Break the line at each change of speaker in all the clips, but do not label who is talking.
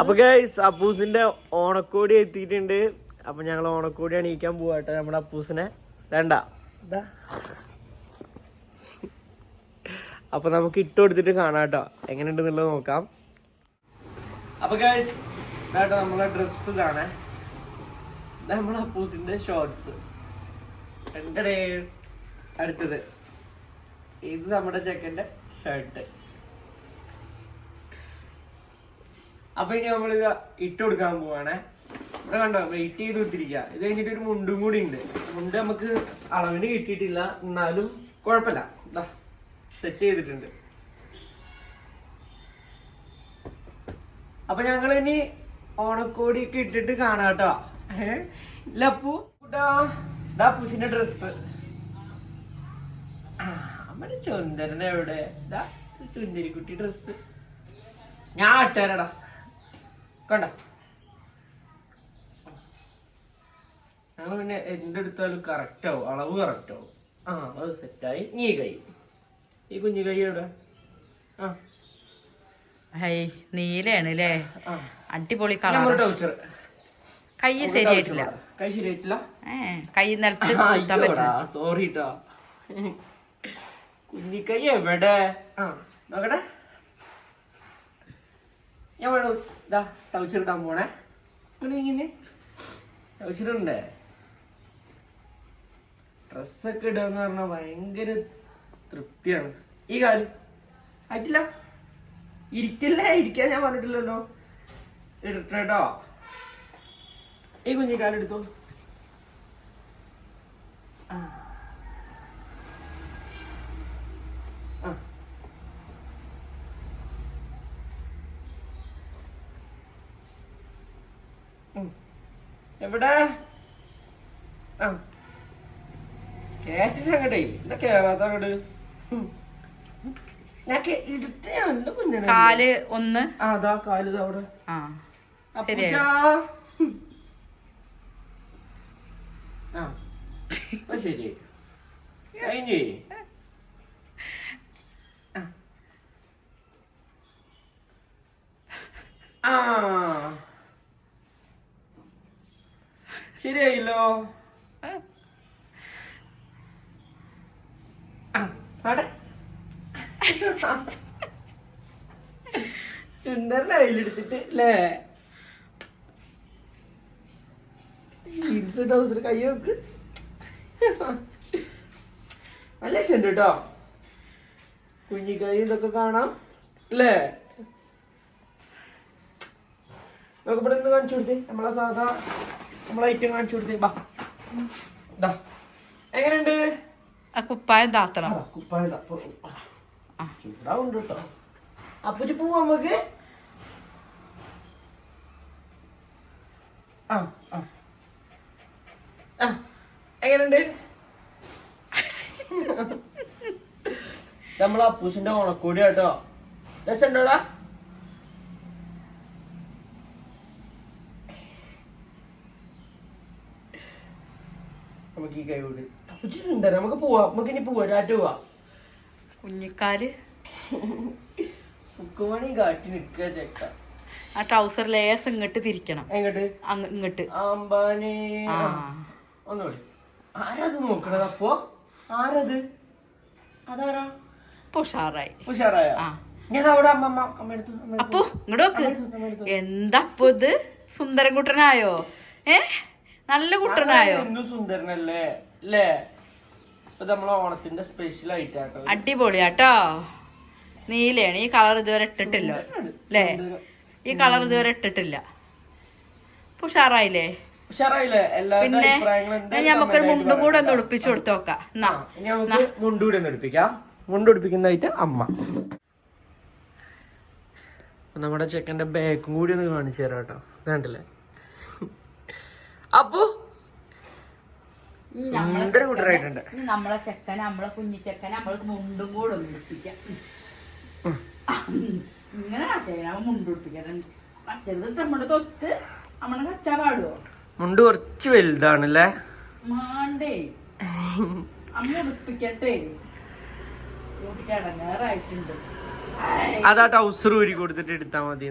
അപ്പൊ ഗൈസ് അപ്പൂസിന്റെ ഓണക്കോടി എത്തിയിട്ടുണ്ട്. അപ്പൊ ഞങ്ങൾ ഓണക്കോടി അണിയിക്കാൻ പോവാട്ടെ നമ്മുടെ അപ്പൂസിനെ. വേണ്ട. അപ്പൊ നമുക്ക് ഇട്ട് കൊടുത്തിട്ട് കാണാം കേട്ടോ. എങ്ങനെയുണ്ടെന്നുള്ളത് നോക്കാം. അപ്പൊ ഗൈസ് ഇതാട്ടോ നമ്മളെ ഡ്രസ് ഇതാണ്. ഇതാ നമ്മളെ അപ്പൂസിന്റെ ഷോർട്സ് എന്റെ അടുത്തത്. ഇത് നമ്മുടെ ചെക്കന്റെ ഷർട്ട് അപ്പൊ ഇനി നമ്മൾ ഇത് ഇട്ട് കൊടുക്കാൻ പോവാണേ. ഇവിടെ കണ്ടോ വെയിറ്റ് ചെയ്ത് കൊടുത്തിരിക്കുക ഇത് കഴിഞ്ഞിട്ട് ഒരു മുണ്ടും കൂടി ഉണ്ട്. മുണ്ട് നമുക്ക് അളവിന് കിട്ടിയിട്ടില്ല. എന്നാലും കുഴപ്പമില്ല. ഇതാ സെറ്റ് ചെയ്തിട്ടുണ്ട്. അപ്പൊ ഞങ്ങൾ ഇനി ഓണക്കോടിയൊക്കെ ഇട്ടിട്ട് കാണാട്ടോ ലപ്പു ഇതാ പൂച്ചിന്റെ ഡ്രസ് നമ്മുടെ ചുന്ദരൻ എവിടെ ഇതാ ചുന്ദരിക്കുട്ടി ഡ്രസ് ഞാൻ ഇട്ടുതരടാ കണ്ട? ഞങ്ങൾ പിന്നെ എന്തെടുത്താലും കറക്റ്റ് ആവും. അളവ് കറക്റ്റ് ആവും. ആ അത് സെറ്റായി നീ കൈ. ഈ കുഞ്ഞു കൈ എവിടെ? ആ.
ഹൈ നീലയാണ് അല്ലേ അടിപൊളി കളർ കൈ ശരിയായിട്ടില്ല.
കൈ ശരിയായിട്ടില്ല?
കൈ നിലത്ത്
സോറി കുഞ്ഞിക്കൈ എവിടെ? ആ. നോക്കട്ടെ. ഞാൻ വേണം? ഇതാ ടൗച്ചറിടാൻ പോണേ. പിന്നെ ഇങ്ങനെ. ടൗച്ചറുണ്ടേ ഡ്രസ്സൊക്കെ ഇടാന്ന് പറഞ്ഞാൽ ഭയങ്കര തൃപ്തിയാണ്. ഈ കാൽ. ആയിട്ടില്ല. ഇരിക്കല്ലേ? ഇരിക്കാൻ ഞാൻ പറഞ്ഞിട്ടില്ലല്ലോ. ഇടട്ടോ ഈ കുഞ്ഞിക്കാലെടുത്തോ എവിടെ? ആ. കേട്ടിട്ടങ്ങടേ. എന്താ കേറാത്ത അങ്ങട്
കാൽ ഒന്ന്.
അതാ കാൽ അവിടെ.
ആ.
ശരി. കഴിഞ്ഞേ. ആ. ആ ശരിയായില്ലോ. സുന്ദരനെ അതിലെടുത്തിട്ട് അല്ലേ കൈ കേട്ടോ. കുഞ്ഞിക്കൈ ഇതൊക്കെ കാണാം അല്ലേ നമുക്ക് ഇവിടെ നിന്ന് കാണിച്ചു കൊടുത്തേ. നമ്മളെ സാധാ നമ്മളെ ഐറ്റം കാണിച്ചു കൊടുത്തേ. ബാ. ദാ. എങ്ങനെയുണ്ട്?
ആ കുപ്പായം താത്തണം
കുപ്പായം ചൂടാവുണ്ട് കേട്ടോ. അപ്പുറ്റി പോവാ നമുക്ക് ആ ആ. ആ എങ്ങനെയുണ്ട്? നമ്മളെ അപ്പൂസിന്റെ ഓണക്കോടി കേട്ടോ. നമുക്ക് ഈ കൈവിട് അപ്പൂച്ചി ഉണ്ട് നമുക്ക് പോവാം. നമുക്ക് ഇനി പോവാം. രാറ്റ് പോവാം.
കുഞ്ഞിക്കാൽ.
ഉക്കുമണി കാട്ടി നിൽക്കുക ചെക്ക
ആ ട്രൗസർ ലേസ് ഇങ്ങോട്ട് തിരിക്കണം.
എങ്ങോട്ട്?
ഇങ്ങോട്ട്.
അമ്പാനെ ഒന്നുകൂടി ആരത് നോക്കണത് അപ്പോ? ആരത്? അതാരാ?
ഉഷാറായി.
ഉഷാറായ? ഞാൻ അവിടെ അമ്മമ്മ അമ്മ എടുത്തു അമ്മ എടുത്തു.
അപ്പൊ ഇങ്ങോട്ട് നോക്ക്. എന്താപ്പോ ഇത്? സുന്ദരൻകുട്ടനായോ? ഏഹ് ഏ? നല്ല കുട്ടനായോ?
സുന്ദരനല്ലേ? അല്ലേ ഇപ്പൊ നമ്മളെ ഓണത്തിന്റെ സ്പെഷ്യൽ ആയിട്ടാട്ടോ
അടിപൊളിയാട്ടോ. നീലയാണ്. ഈ കളർ ഇതുവരെ ഇട്ടിട്ടില്ല. അല്ലേ ഈ കളർ ഇതുവരെ ഇട്ടിട്ടില്ല. ഇപ്പൊ ഉഷാറായില്ലേ? പിന്നെ നമുക്കൊരു മുണ്ടും കൂടെ ഒന്ന് ഉടുപ്പിച്ചു കൊടുത്തു നോക്കാം.
മുണ്ടൂടി ഒന്ന് ഉടുപ്പിക്കാം മുണ്ടുടിപ്പിക്കുന്നതായിട്ട് അമ്മ. നമ്മുടെ ചെക്കന്റെ ബാക്കും കൂടി ഒന്ന് കാണിച്ചു തരാം കേട്ടോ. ഇതാണ്ടല്ലേ അപ്പു സുന്ദര കൂട്ടരായിട്ടുണ്ട്
ഇനി നമ്മളെ ചെക്കൻ നമ്മളെ കുഞ്ഞി ചെക്കൻ നമ്മൾക്ക് മുണ്ടും കൂടെ ഉടുപ്പിക്കാം. ഇങ്ങനെ മറ്റേത് നമ്മുടെ തൊട്ട് നമ്മളെ കച്ചാ പാടുവോ?
മുണ്ട് കുറച്ച് വലുതാണല്ലേ?
മാണ്ടേ. അമ്മ ഉടുപ്പിക്കട്ടെ. കൂട്ടിക്ക് ഇടങ്ങേറായിട്ടുണ്ട്
അതാ ടൗസർ ഊരി കൊടുത്തിട്ട് എടുത്താ മതി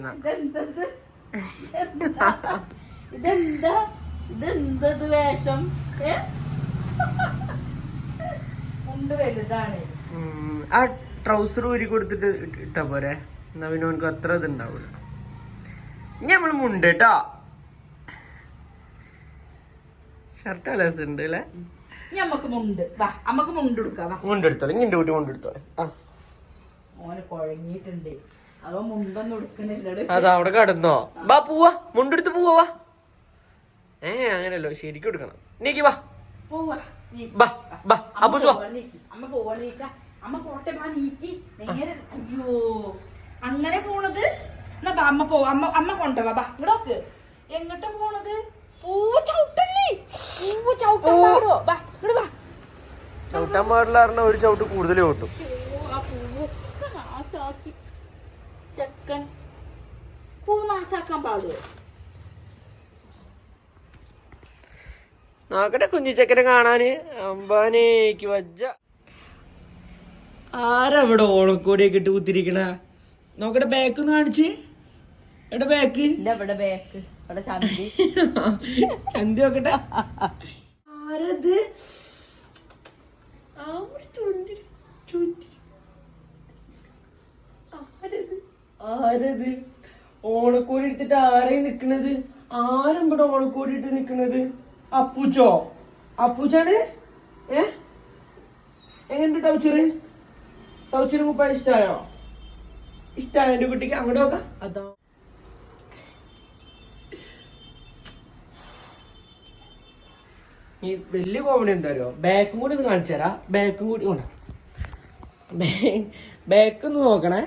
ഇതെന്താ? ഇതെന്തത് വേഷം? മുണ്ട് വലുതാണ്.
ആ ട്രൗസർ ഊരി കൊടുത്തിട്ട് ഇട്ട പോരെ? എന്നാ പിന്നെ അവനക്ക് അത്ര ഇത് ഉണ്ടാവൂല ഇനി നമ്മൾ മുണ്ട് കേട്ടോ ഷർട്ട് അലസ് ഉണ്ട് അല്ലേ
ഇനി നമ്മക്ക് മുണ്ട്. വാ നമുക്ക് മുണ്ട് എടുക്കാം മുണ്ട്
മുണ്ടെടുത്തോളെ ഇങ്ങനെ മുണ്ട് മുണ്ടെടുത്തോളെ ആ.
ഓന് കുഴങ്ങിയിട്ടുണ്ട് മുണ്ടൊന്നും എടുക്കണില്ലട്
അതാ അവിടെ കടന്നോ. വാ പോവാ. മുണ്ടെടുത്ത് പോവാ ഏ അങ്ങനല്ലോ ശരിക്കും എടുക്കണം. നീക്കി വാ.
പോവാ. നീ
ബാ ബാ
അമ്മ. അമ്മ പോവാ നീക്ക. അമ്മ പോട്ടെ ബാ നീക്കി. നേരെ അയ്യോ. അങ്ങനെ പോണത് എന്നാ ബാ അമ്മ പോ അമ്മ അമ്മ കൊണ്ടുവാ ബാ ഇവിടോക്ക് എങ്ങോട്ടാ പോണത്? പൂ ചവിട്ടല്ലേ? പൂ ചവിട്ടാൻ പാടോ ബാ ഇവിടെ വാ.
ചവിട്ടാൻ പാടില്ല പറഞ്ഞ ഒരു ചവിട്ട് കൂടുതൽ ചവിട്ടും
ചക്കൻ. പൂവ് നാശാക്കാൻ പാടുവോ?
നോക്കട്ടെ കുഞ്ഞിച്ചക്കനെ കാണാന്. അമ്പാനേക്ക് വജ്ജ. ആരവിടെ ഓണക്കോടിയൊക്കെ ഇട്ട് കുത്തിരിക്കണ? നോക്കട്ടെ ബാക്ക് ഒന്ന് കാണിച്ച്. എവിടെ ബാക്ക്
ഇല്ല ഇവിടെ ബാക്ക് ഇവിടെ ചന്തി.
ചന്തി നോക്കട്ടെ. ആരത്? ആരത്? ഓണക്കോടി എടുത്തിട്ട് ആരെയും നിക്കണത്? ആരും ഇവിടെ ഓണക്കോടി ഇട്ട് നിക്കണത്? അപ്പൂച്ചോ അപ്പൂച്ചാണ് ഏ? എങ്ങനെയുണ്ട് ടൗച്ചറ്? ടൗച്ചറ് മുപ്പ ഇഷ്ടമായോ ഇഷ്ടായോ എന്റെ കുട്ടിക്ക്? അങ്ങോട്ട് നോക്കാം. അതോ. ഈ വലിയ കോമഡി എന്താ അറിയോ ബാക്കും കൂടി ഒന്ന് കാണിച്ചു തരാം. ബാക്കും കൂടി കൊണ്ടാ ബാക്ക് ഒന്ന് നോക്കണേ.